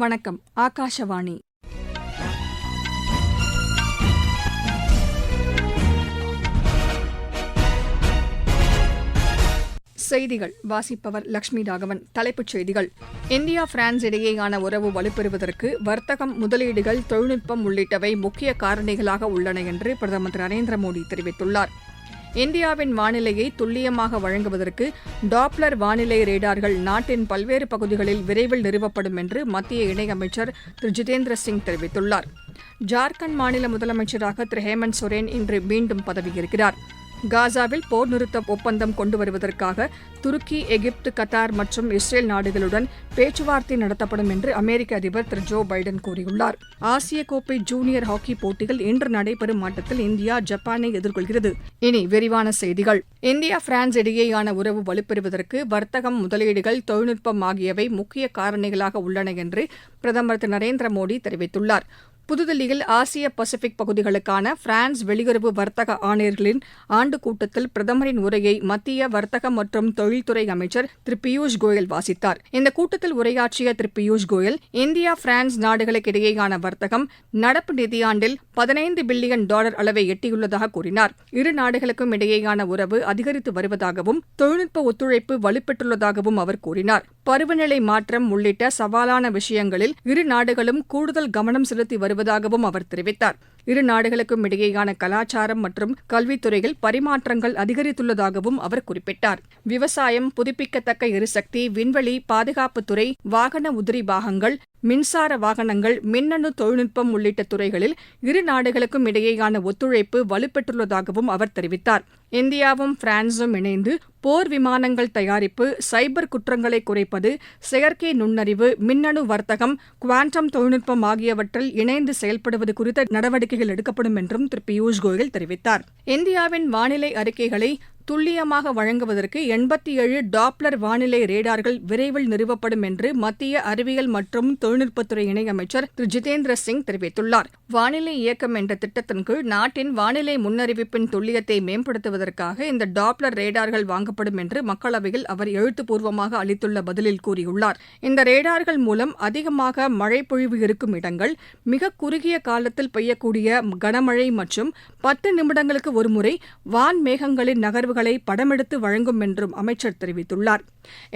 வணக்கம் ஆகாஷவாணி. செய்திகள் வாசிப்பவர் லட்சுமி ராகவன் தலைப்புச் செய்திகள். இந்தியா பிரான்ஸ் இடையேயான உறவு வலுப்பெறுவதற்கு வர்த்தகம் முதலீடுகள் தொழில்நுட்பம் உள்ளிட்டவை முக்கிய காரணிகளாக உள்ளன என்று பிரதமர் திரு நரேந்திர மோடி தெரிவித்துள்ளார். இந்தியாவின் வானிலையை துல்லியமாக வழங்குவதற்கு டாப்ளர் வானிலை ரேடார்கள் நாட்டின் பல்வேறு பகுதிகளில் விரைவில் நிறுவப்படும் என்று மத்திய இணையமைச்சர் திரு. ஜிதேந்திர சிங் தெரிவித்துள்ளார். ஜார்க்கண்ட் மாநில முதலமைச்சராக திரு. ஹேமந்த் சோரேன் இன்று மீண்டும் பதவியேற்கிறாா் காசாவில் போர் நிறுத்த ஒப்பந்தம் கொண்டு வருவதற்காக துருக்கி எகிப்து கத்தார் மற்றும் இஸ்ரேல் நாடுகளுடன் பேச்சுவார்த்தை நடத்தப்படும் என்று அமெரிக்க அதிபர் திரு ஜோ பைடன் கூறியுள்ளார். ஆசிய கோப்பை ஜூனியர் ஹாக்கி போட்டியில் இன்று நடைபெறும் ஆட்டத்தில் இந்தியா ஜப்பானை எதிர்கொள்கிறது. இனி விரிவான செய்திகள். இந்தியா பிரான்ஸ் இடையேயான உறவு வலுப்பெறுவதற்கு வர்த்தகம் முதலீடுகள் தொழில்நுட்பம் ஆகியவை முக்கிய காரணிகளாக உள்ளன என்று பிரதமர் திரு நரேந்திர மோடி தெரிவித்துள்ளார். புதுதில்லியில் ஆசிய பசிபிக் பகுதிகளுக்கான பிரான்ஸ் வெளியுறவு வர்த்தக ஆணையர்களின் ஆண்டு கூட்டத்தில் பிரதமரின் உரையை மத்திய வர்த்தக மற்றும் தொழில்துறை அமைச்சர் திரு பியூஷ் கோயல் வாசித்தார். இந்த கூட்டத்தில் உரையாற்றிய திரு பியூஷ் கோயல் இந்தியா பிரான்ஸ் நாடுகளுக்கு இடையேயான வர்த்தகம் நடப்பு நிதியாண்டில் பதினைந்து பில்லியன் டாலர் அளவை எட்டியுள்ளதாக கூறினார். இரு நாடுகளுக்கும் இடையேயான உறவு அதிகரித்து வருவதாகவும் தொழில்நுட்ப ஒத்துழைப்பு வலுப்பெற்றுள்ளதாகவும் அவர் கூறினார். பருவநிலை மாற்றம் உள்ளிட்ட சவாலான விஷயங்களில் இரு நாடுகளும் கூடுதல் கவனம் செலுத்தி வருவதாகவும் அவர் தெரிவித்தார். இரு நாடுகளுக்கும் இடையேயான கலாச்சாரம் மற்றும் கல்வித்துறையில் பரிமாற்றங்கள் அதிகரித்துள்ளதாகவும் அவர் குறிப்பிட்டார். விவசாயம் புதுப்பிக்கத்தக்க எரிசக்தி விண்வெளி பாதுகாப்புத்துறை வாகன உதிரி பாகங்கள் மின்சார வாகனங்கள் மின்னணு தொழில்நுட்பம் உள்ளிட்ட துறைகளில் இரு நாடுகளுக்கும் இடையேயான ஒத்துழைப்பு வலுப்பெற்றுள்ளதாகவும் அவர் தெரிவித்தார். இந்தியாவும் பிரான்சும் இணைந்து போர் விமானங்கள் தயாரிப்பு சைபர் குற்றங்களை குறைப்பது செயற்கை நுண்ணறிவு மின்னணு வர்த்தகம் குவாண்டம் தொழில்நுட்பம் ஆகியவற்றில் இணைந்து செயல்படுவது குறித்த நடவடிக்கைகள் எடுக்கப்படும் என்றும் திரு பியூஷ் கோயல் தெரிவித்தார். இந்தியாவின் வானிலை அறிக்கைகளை துல்லியமாக வழங்குவதற்கு எண்பத்தி ஏழு டாப்ளர் வானிலை ரேடார்கள் விரைவில் நிறுவப்படும் என்று மத்திய அறிவியல் மற்றும் தொழில்நுட்பத்துறை இணையமைச்சர் திரு ஜிதேந்திர சிங் தெரிவித்துள்ளார். வானிலை இயக்கம் என்ற திட்டத்தின் கீழ் நாட்டின் வானிலை முன்னறிவிப்பின் துல்லியத்தை மேம்படுத்துவதற்காக இந்த டாப்ளர் ரேடார்கள் வழங்கப்படும் என்று மக்களவையில் அவர் எழுத்துப்பூர்வமாக அளித்துள்ள பதிலில் கூறியுள்ளார். இந்த ரேடார்கள் மூலம் அதிகமாக மழை பொழிவு இருக்கும் இடங்கள் மிக குறுகிய காலத்தில் பெய்யக்கூடிய கனமழை மற்றும் பத்து நிமிடங்களுக்கு ஒருமுறை வான் மேகங்களின் நகர்வுகளை படமெடுத்து வழங்கும் என்றும் அமைச்சர் தெரிவித்துள்ளார்.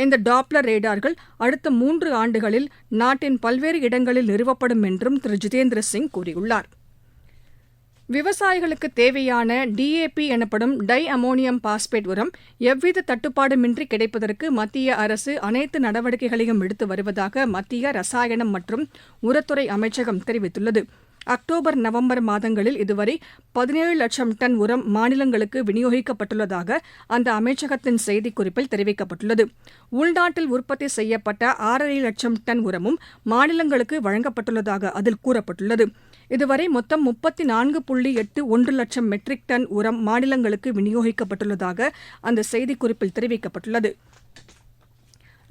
இந்த டாப்ளர் ரேடார்கள் அடுத்த மூன்று ஆண்டுகளில் நாட்டின் பல்வேறு இடங்களில் நிறுவப்படும் என்றும் திரு. ஜிதேந்திர சிங் கூறியுள்ளார். விவசாயிகளுக்கு தேவையான டிஏபி எனப்படும் டை அமோனியம் பாஸ்பேட் உரம் எவ்வித தட்டுப்பாடுமின்றி கிடைப்பதற்கு மத்திய அரசு அனைத்து நடவடிக்கைகளையும் எடுத்து வருவதாக மத்திய ரசாயனம் மற்றும் உரத்துறை அமைச்சகம் தெரிவித்துள்ளது. அக்டோபர் நவம்பர் மாதங்களில் இதுவரை பதினேழு லட்சம் டன் உரம் மாநிலங்களுக்கு விநியோகிக்கப்பட்டுள்ளதாக அந்த அமைச்சகத்தின் செய்திக்குறிப்பில் தெரிவிக்கப்பட்டுள்ளது. உள்நாட்டில் உற்பத்தி செய்யப்பட்ட ஆறரை லட்சம் டன் உரமும் மாநிலங்களுக்கு வழங்கப்பட்டுள்ளதாக அதில் கூறப்பட்டுள்ளது. இதுவரை மொத்தம் முப்பத்தி நான்கு புள்ளி எட்டு ஒன்று லட்சம் மெட்ரிக் டன் உரம் மாநிலங்களுக்கு விநியோகிக்கப்பட்டுள்ளதாக அந்த செய்திக்குறிப்பில் தெரிவிக்கப்பட்டுள்ளது.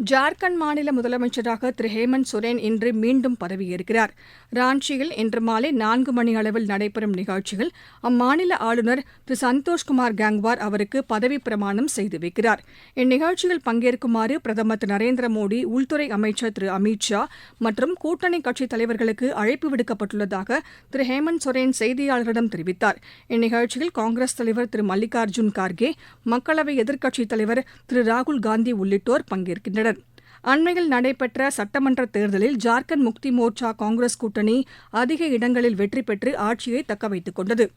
ஜார்க்கண்ட் மாநில முதலமைச்சராக திரு. ஹேமந்த் சோரேன் இன்று மீண்டும் பதவியேற்கிறார். ராஞ்சியில் இன்று மாலை நான்கு மணி அளவில் நடைபெறும் நிகழ்ச்சியில் அம்மாநில ஆளுநர் திரு. சந்தோஷ்குமார் கேங்வார் அவருக்கு பதவிப் பிரமாணம் செய்து வைக்கிறார். இந்நிகழ்ச்சியில் பங்கேற்குமாறு பிரதமர் திரு. நரேந்திர மோடி உள்துறை அமைச்சர் திரு. அமித் ஷா மற்றும் கூட்டணி கட்சித் தலைவர்களுக்கு அழைப்பு விடுக்கப்பட்டுள்ளதாக திரு. ஹேமந்த் சோரேன் செய்தியாளர்களிடம் தெரிவித்தார். இந்நிகழ்ச்சியில் காங்கிரஸ் தலைவர் திரு. மல்லிகார்ஜுன் கார்கே மக்களவை எதிர்க்கட்சித் தலைவர் திரு. ராகுல் காந்தி உள்ளிட்டோர் பங்கேற்கின்றனர். அண்மையில் நடைபெற்ற சட்டமன்ற தேர்தலில் ஜார்க்கண்ட் முக்தி மோர்ச்சா காங்கிரஸ் கூட்டணி அதிக இடங்களில் வெற்றி பெற்று ஆட்சியை தக்கவைத்துக் கொண்டது.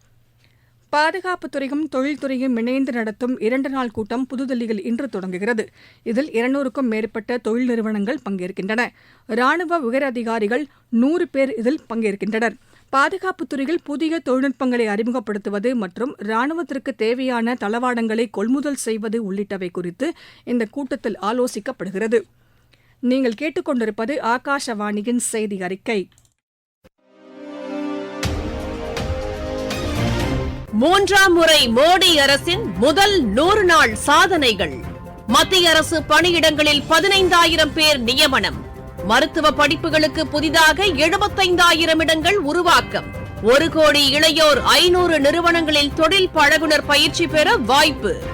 பாதுகாப்புத்துறையும் தொழில்துறையும் இணைந்து நடத்தும் இரண்டு நாள் கூட்டம் புதுதில்லியில் இன்று தொடங்குகிறது. இதில் இருநூறுக்கும் மேற்பட்ட தொழில் நிறுவனங்கள் பங்கேற்கின்றன. ராணுவ உயரதிகாரிகள் நூறு பேர் இதில் பங்கேற்கின்றனர். பாதுகாப்புத்துறையில் புதிய தொழில்நுட்பங்களை அறிமுகப்படுத்துவது மற்றும் ராணுவத்திற்கு தேவையான தளவாடங்களை கொள்முதல் செய்வது உள்ளிட்டவை குறித்து இந்த கூட்டத்தில் ஆலோசிக்கப்படுகிறது. நீங்கள் கேட்டுக்கொண்டிருப்பது ஆகாஷவாணியின் செய்தி அறிக்கை. மூன்றாம் முறை மோடி அரசின் முதல் நூறு நாள் சாதனைகள். மத்திய அரசு பணியிடங்களில் பதினைந்தாயிரம் பேர் நியமனம். மருத்துவ படிப்புகளுக்கு புதிதாக எழுபத்தைந்தாயிரம் இடங்கள் உருவாக்கம். ஒரு கோடி இளையோர் ஐநூறு நிறுவனங்களில் தொழில் பழகுனர் பயிற்சி பெற வாய்ப்பு.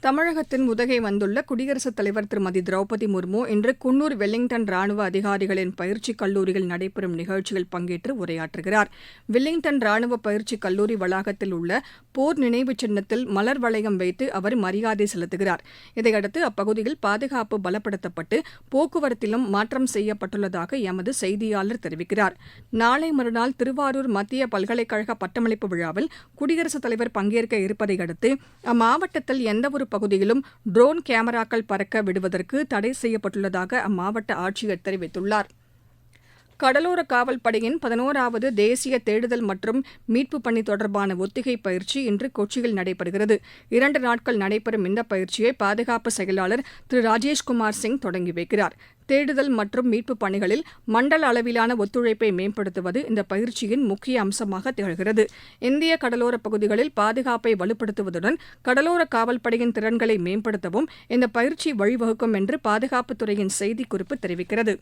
தமிழகத்தின் உதகை வந்துள்ள குடியரசுத் தலைவர் திருமதி திரௌபதி முர்மு இன்று குன்னூர் வெல்லிங்டன் ராணுவ அதிகாரிகளின் பயிற்சிக் கல்லூரியில் நடைபெறும் நிகழ்ச்சியில் பங்கேற்று உரையாற்றுகிறார். வெல்லிங்டன் ராணுவ பயிற்சிக் கல்லூரி வளாகத்தில் உள்ள போர் நினைவுச் சின்னத்தில் மலர் வளையம் வைத்து அவர் மரியாதை செலுத்துகிறார். இதையடுத்து அப்பகுதியில் பாதுகாப்பு பலப்படுத்தப்பட்டு போக்குவரத்திலும் மாற்றம் செய்யப்பட்டுள்ளதாக எமது செய்தியாளர் தெரிவிக்கிறார். நாளை மறுநாள் திருவாரூர் மத்திய பல்கலைக்கழக பட்டமளிப்பு விழாவில் குடியரசுத் தலைவர் பங்கேற்க இருப்பதை அடுத்து அம்மாவட்டத்தில் எந்தவொரு பகுதியிலும் ட்ரோன் கேமராக்கள் பறக்க விடுவதற்கு தடை செய்யப்பட்டுள்ளதாக அம்மாவட்ட ஆட்சியர் தெரிவித்துள்ளார். கடலோர காவல் படையின் பதினோராவது தேசிய தேடுதல் மற்றும் மீட்புப் பணி தொடர்பான ஒத்திகை பயிற்சி இன்று கொச்சியில் நடைபெறுகிறது. இரண்டு நாட்கள் நடைபெறும் இந்த பயிற்சியை பாதுகாப்பு செயலாளர் திரு ராஜேஷ்குமார் சிங் தொடங்கி வைக்கிறார். தேடுதல் மற்றும் மீட்புப் பணிகளில் மண்டல அளவிலான ஒத்துழைப்பை மேம்படுத்துவது இந்த பயிற்சியின் முக்கிய அம்சமாக திகழ்கிறது. இந்திய கடலோரப் பகுதிகளில் பாதுகாப்பை வலுப்படுத்துவதுடன் கடலோர காவல்படையின் திறன்களை மேம்படுத்தவும் இந்த பயிற்சி வழிவகுக்கும் என்று பாதுகாப்புத்துறையின் செய்திக்குறிப்பு தெரிவிக்கிறது.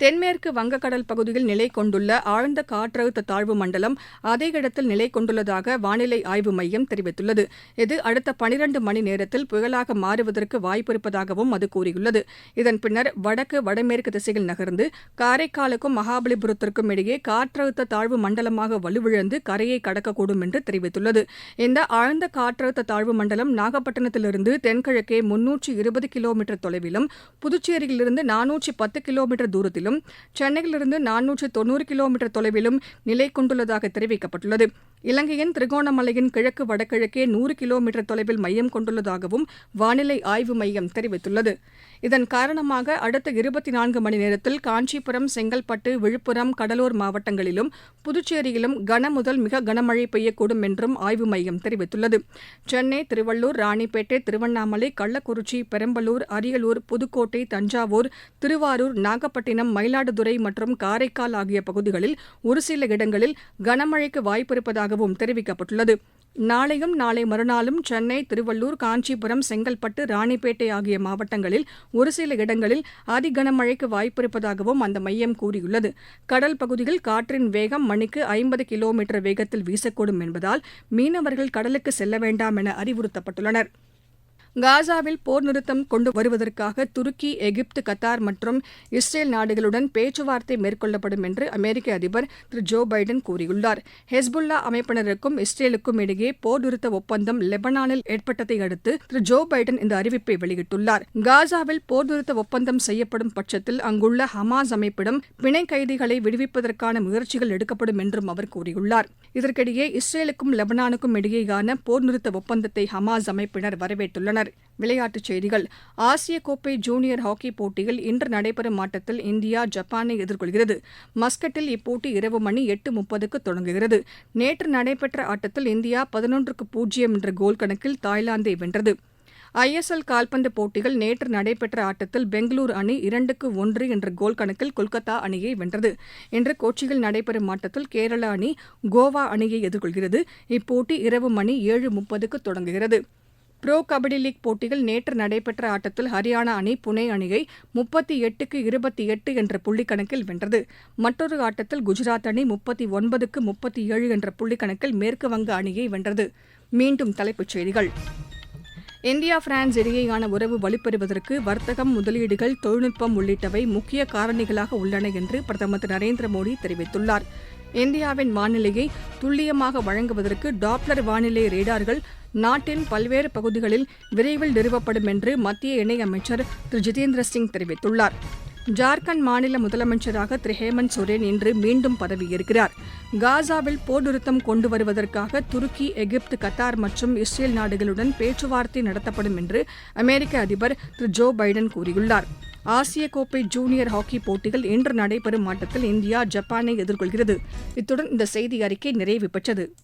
தென்மேற்கு வங்கக்கடல் பகுதியில் நிலை கொண்டுள்ள ஆழ்ந்த காற்றழுத்த தாழ்வு மண்டலம் அதே இடத்தில் நிலை கொண்டுள்ளதாக வானிலை ஆய்வு மையம் தெரிவித்துள்ளது. இது அடுத்த பனிரண்டு மணி நேரத்தில் புயலாக மாறுவதற்கு வாய்ப்பிருப்பதாகவும் அது கூறியுள்ளது. இதன் பின்னர் வடக்கு வடமேற்கு திசையில் நகர்ந்து காரைக்காலுக்கும் மகாபலிபுரத்திற்கும் இடையே காற்றழுத்த தாழ்வு மண்டலமாக வலுவிழந்து கரையை கடக்கக்கூடும் என்று தெரிவித்துள்ளது. இந்த ஆழ்ந்த காற்றழுத்த தாழ்வு மண்டலம் நாகப்பட்டினத்திலிருந்து தென்கிழக்கே முன்னூற்று இருபது கிலோமீட்டர் தொலைவிலும் புதுச்சேரியிலிருந்து நானூற்று பத்து கிலோமீட்டர் தூரத்திலும் சென்னையிலிருந்து நானூற்று தொன்னூறு கிலோமீட்டர் தொலைவிலும் நிலை கொண்டுள்ளதாக தெரிவிக்கப்பட்டுள்ளது. இலங்கையின் திரிகோணமலையின் கிழக்கு வடகிழக்கே நூறு கிலோமீட்டர் தொலைவில் மையம் கொண்டுள்ளதாகவும் வானிலை ஆய்வு மையம் தெரிவித்துள்ளது. இதன் காரணமாக அடுத்த இருபத்தி நான்கு மணி நேரத்தில் காஞ்சிபுரம் செங்கல்பட்டு விழுப்புரம் கடலூர் மாவட்டங்களிலும் புதுச்சேரியிலும் கன முதல் மிக கனமழை பெய்யக்கூடும் என்றும் ஆய்வு மையம் தெரிவித்துள்ளது. சென்னை திருவள்ளூர் ராணிப்பேட்டை திருவண்ணாமலை கள்ளக்குறிச்சி பெரம்பலூர் அரியலூர் புதுக்கோட்டை தஞ்சாவூர் திருவாரூர் நாகப்பட்டினம் மயிலாடுதுறை மற்றும் காரைக்கால் ஆகிய பகுதிகளில் ஒரு சில இடங்களில் கனமழைக்கு வாய்ப்பிருப்பதாக வாய்ப்பிருப்பதாகவும் தெரிவிக்கப்பட்டுள்ளது. நாளையும் நாளை மறுநாளும் சென்னை திருவள்ளூர் காஞ்சிபுரம் செங்கல்பட்டு ராணிப்பேட்டை ஆகிய மாவட்டங்களில் ஒரு சில இடங்களில் அதி கனமழைக்கு வாய்ப்பிருப்பதாகவும் அந்த மையம் கூறியுள்ளது. கடல் பகுதியில் காற்றின் வேகம் மணிக்கு ஐம்பது கிலோமீட்டர் வேகத்தில் வீசக்கூடும் என்பதால் மீனவர்கள் கடலுக்கு செல்ல வேண்டாம் என அறிவுறுத்தப்பட்டுள்ளனா் காசாவில் போர் நிறுத்தம் கொண்டு வருவதற்காக துருக்கி எகிப்து கத்தார் மற்றும் இஸ்ரேல் நாடுகளுடன் பேச்சுவார்த்தை மேற்கொள்ளப்படும் என்று அமெரிக்க அதிபர் திரு ஜோ பைடன் கூறியுள்ளார். ஹெஸ்புல்லா அமைப்பினருக்கும் இஸ்ரேலுக்கும் இடையே போர் நிறுத்த ஒப்பந்தம் லெபனானில் ஏற்பட்டதை அடுத்து திரு ஜோ பைடன் இந்த அறிவிப்பை வெளியிட்டுள்ளார். காசாவில் போர் நிறுத்த ஒப்பந்தம் செய்யப்படும் பட்சத்தில் அங்குள்ள ஹமாஸ் அமைப்பிடம் பிணை கைதிகளை விடுவிப்பதற்கான முயற்சிகள் எடுக்கப்படும் என்றும் அவர் கூறியுள்ளார். இதற்கிடையே இஸ்ரேலுக்கும் லெபனானுக்கும் இடையேயான போர் நிறுத்த ஒப்பந்தத்தை ஹமாஸ் அமைப்பினர் வரவேற்றுள்ளனர். விளையாட்டுச் செய்திகள். ஆசிய கோப்பை ஜூனியர் ஹாக்கி போட்டியில் இன்று நடைபெறும் ஆட்டத்தில் இந்தியா ஜப்பானை எதிர்கொள்கிறது. மஸ்கட்டில் இப்போட்டி இரவு மணி எட்டு முப்பதுக்கு தொடங்குகிறது. நேற்று நடைபெற்ற ஆட்டத்தில் இந்தியா பதினொன்றுக்கு பூஜ்ஜியம் என்ற கோல் கணக்கில் தாய்லாந்தை வென்றது. ஐஎஸ்எல் கால்பந்து போட்டிகள் நேற்று நடைபெற்ற ஆட்டத்தில் பெங்களூரு அணி இரண்டுக்கு ஒன்று என்ற கோல் கணக்கில் கொல்கத்தா அணியை வென்றது. இன்று கொச்சியில் நடைபெறும் ஆட்டத்தில் கேரள அணி கோவா அணியை எதிர்கொள்கிறது. இப்போட்டி இரவு மணி ஏழு முப்பதுக்கு தொடங்குகிறது. ப்ரோ கபடி லீக் போட்டியில் நேற்று நடைபெற்ற ஆட்டத்தில் ஹரியானா அணி புனே அணியை முப்பத்தி எட்டுக்கு இருபத்தி எட்டு என்ற புள்ளிக்கணக்கில் வென்றது. மற்றொரு ஆட்டத்தில் குஜராத் அணி முப்பத்தி ஒன்பதுக்கு முப்பத்தி ஏழு என்ற புள்ளிக்கணக்கில் மேற்கு வங்க அணியை வென்றது. மீண்டும் தலைப்புச் செய்திகள். இந்தியா பிரான்ஸ் இடையேயான உறவு வலுப்பெறுவதற்கு வர்த்தகம் முதலீடுகள் தொழில்நுட்பம் உள்ளிட்டவை முக்கிய காரணிகளாக உள்ளன என்று பிரதமர் திரு நரேந்திர மோடி தெரிவித்துள்ளார். இந்தியாவின் வானிலையை துல்லியமாக வழங்குவதற்கு டாப்ளர் வானிலை ரேடார்கள் நாட்டின் பல்வேறு பகுதிகளில் விரைவில் நிறுவப்படும் என்று மத்திய இணையமைச்சர் திரு. ஜிதேந்திர சிங் தெரிவித்துள்ளார். ஜார்க்கண்ட் மாநில முதலமைச்சராக திரு. ஹேமந்த் சோரேன் இன்று மீண்டும் பதவியேற்கிறார். காசாவில் போர் நிறுத்தம் கொண்டு வருவதற்காக துருக்கி எகிப்து கத்தார் மற்றும் இஸ்ரேல் நாடுகளுடன் பேச்சுவார்த்தை நடத்தப்படும் என்று அமெரிக்க அதிபர் திரு. ஜோ பைடன் கூறியுள்ளார். ஆசிய கோப்பை ஜூனியர் ஹாக்கி போட்டிகள் இன்று நடைபெறும் ஆட்டத்தில் இந்தியா ஜப்பானை எதிர்கொள்கிறது. இத்துடன் இந்த செய்தி அறிக்கை நிறைவு பெற்றது.